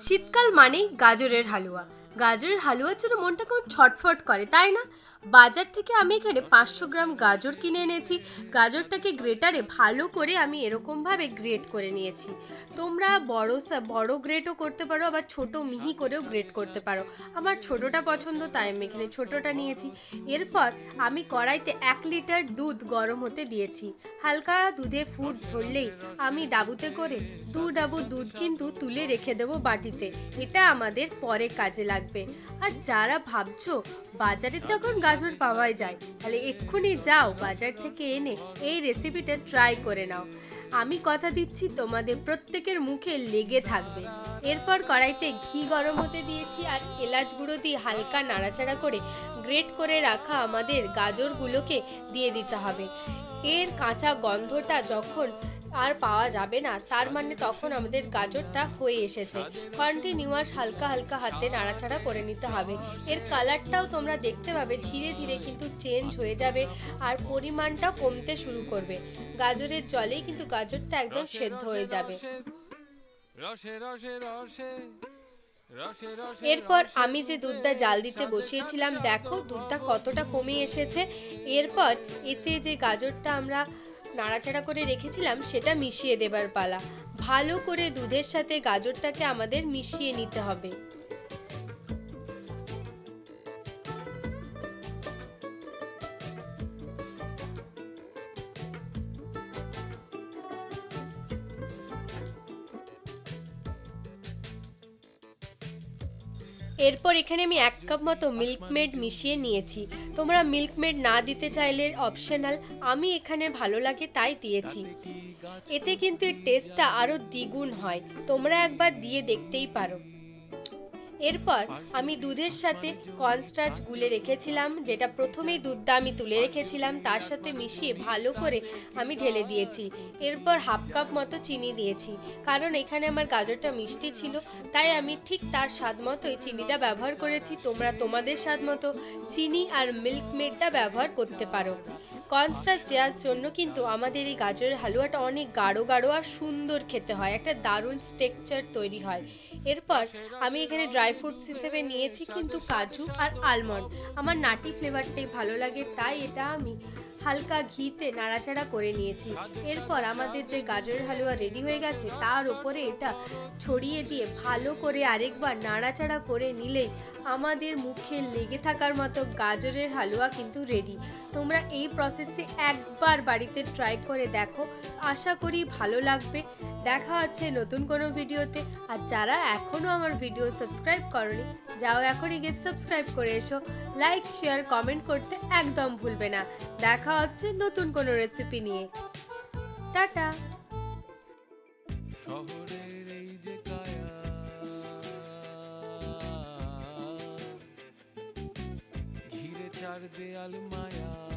শীতকাল মানেই গাজরের হালুয়া। গাজরের হালুয়ার জন্য মনটা কেমন ছটফট করে তাই না? বাজার থেকে আমি এখানে পাঁচশো গ্রাম গাজর কিনে এনেছি। গাজরটাকে গ্রেটারে ভালো করে আমি এরকমভাবে গ্রেট করে নিয়েছি। তোমরা বড় বড় গ্রেটও করতে পারো, আবার ছোট মিহি করেও গ্রেট করতে পারো। আমার ছোটটা পছন্দ, তাই আমি এখানে ছোটটা নিয়েছি। এরপর আমি কড়াইতে এক লিটার দুধ গরম হতে দিয়েছি। হালকা দুধে ফুট ধরলেই আমি ডাবুতে করে দু ডাবু দুধ কিন্তু তুলে রেখে দেবো বাটিতে। এটা আমাদের পরে কাজে লাগবে। আর যারা ভাবছ বাজারে তখন এখন গাজর পাওয়াই যায়। তাহলে এক্ষুনি যাও বাজার থেকে এনে এই রেসিপিটা ট্রাই করে নাও। আমি কথা দিচ্ছি, তোমাদের প্রত্যেকের মুখে লেগে থাকবে। এরপর কড়াইতে ঘি গরম হতে দিয়েছি আর এলাচ গুঁড়ো দিয়ে হালকা নাড়াচাড়া করে গ্রেট করে রাখা আমাদের গাজরগুলোকে দিয়ে দিতে হবে। এর কাঁচা গন্ধটা যখন আর পাওয়া যাবে না। তার মানে তখন আমাদের গাজরটা হয়ে এসেছে। কন্টিনিউয়াস হালকা হালকা হাতে নাড়াচাড়া করে নিতে হবে। এর কালারটাও তোমরা দেখতে পাবে। ধীরে ধীরে কিন্তু চেঞ্জ হয়ে যাবে আর পরিমাণটা কমতে শুরু করবে। গাজরের জলেই কিন্তু গাজরটা একদম সেদ্ধ হয়ে যাবে। রসে রসে রসে রসে রসে এরপর আমি যে দুধটা জাল দিতে বসিয়েছিলাম দেখো দুধটা কতটা কমে এসেছে। এরপর এতে যে গাজরটা আমরা নাড়াচাড়া করে রেখেছিলাম, সেটা মিশিয়ে দেবার পালা। ভালো করে দুধের সাথে গাজরটাকে আমাদের মিশিয়ে নিতে হবে। এরপর এখানে আমি এক কাপ মতো মিল্কমেড মিশিয়ে নিয়েছি। তোমরা মিল্কমেড না দিতে চাইলে অপশনাল। আমি এখানে ভালো লাগে তাই দিয়েছি। এতে কিন্তু এর টেস্টটা আরও দ্বিগুণ হয়। তোমরা একবার দিয়ে দেখতেই পারো। এরপর আমি দুধের সাথে কর্নস্টার্চ গুলে রেখেছিলাম, যেটা প্রথমেই দুধটা আমি তুলে রেখেছিলাম, তার সাথে মিশিয়ে ভালো করে আমি ঢেলে দিয়েছি। এরপর হাফ কাপ মতো চিনি দিয়েছি, কারণ এখানে আমার গাজরটা মিষ্টি ছিল, তাই আমি ঠিক তার স্বাদ মতোই চিনিটা ব্যবহার করেছি। তোমরা তোমাদের স্বাদ মতো চিনি আর মিল্ক মেডটা ব্যবহার করতে পারো। কর্নস্টার্চ দেওয়ার জন্য কিন্তু আমাদের এই গাজরের হালুয়াটা অনেক গাঢ় গাঢ় আর সুন্দর খেতে হয়, একটা দারুণ স্ট্রেকচার তৈরি হয়। এরপর আমি এখানে ড্রাই ফ্রুটস হিসেবে নিয়েছি কিন্তু কাজু আর আলমন্ড। আমার নাটি ফ্লেভারটাই ভালো লাগে, তাই এটা আমি হালকা ঘিতে নাড়াচাড়া করে নিয়েছি। এরপর আমাদের যে গাজরের হালুয়া রেডি হয়ে গেছে, তার উপরে এটা ছড়িয়ে দিয়ে ভালো করে আরেকবার নাড়াচাড়া করে নিলেই আমাদের মুখে লেগে থাকার মতো গাজরের হালুয়া কিন্তু রেডি তোমরা এই প্রসেসে একবার বাড়িতে ট্রাই করে দেখো, আশা করি ভালো লাগবে। দেখা হচ্ছে নতুন কোনো ভিডিওতে আর যারা এখনও আমার ভিডিও সাবস্ক্রাইব করনি যাও এখনই গিয়ে সাবস্ক্রাইব করে এসো লাইক শেয়ার কমেন্ট করতে একদম ভুলবে না। দেখা হচ্ছে নতুন কোনো রেসিপি নিয়ে। টাটা। চার দেয়াল মায়া।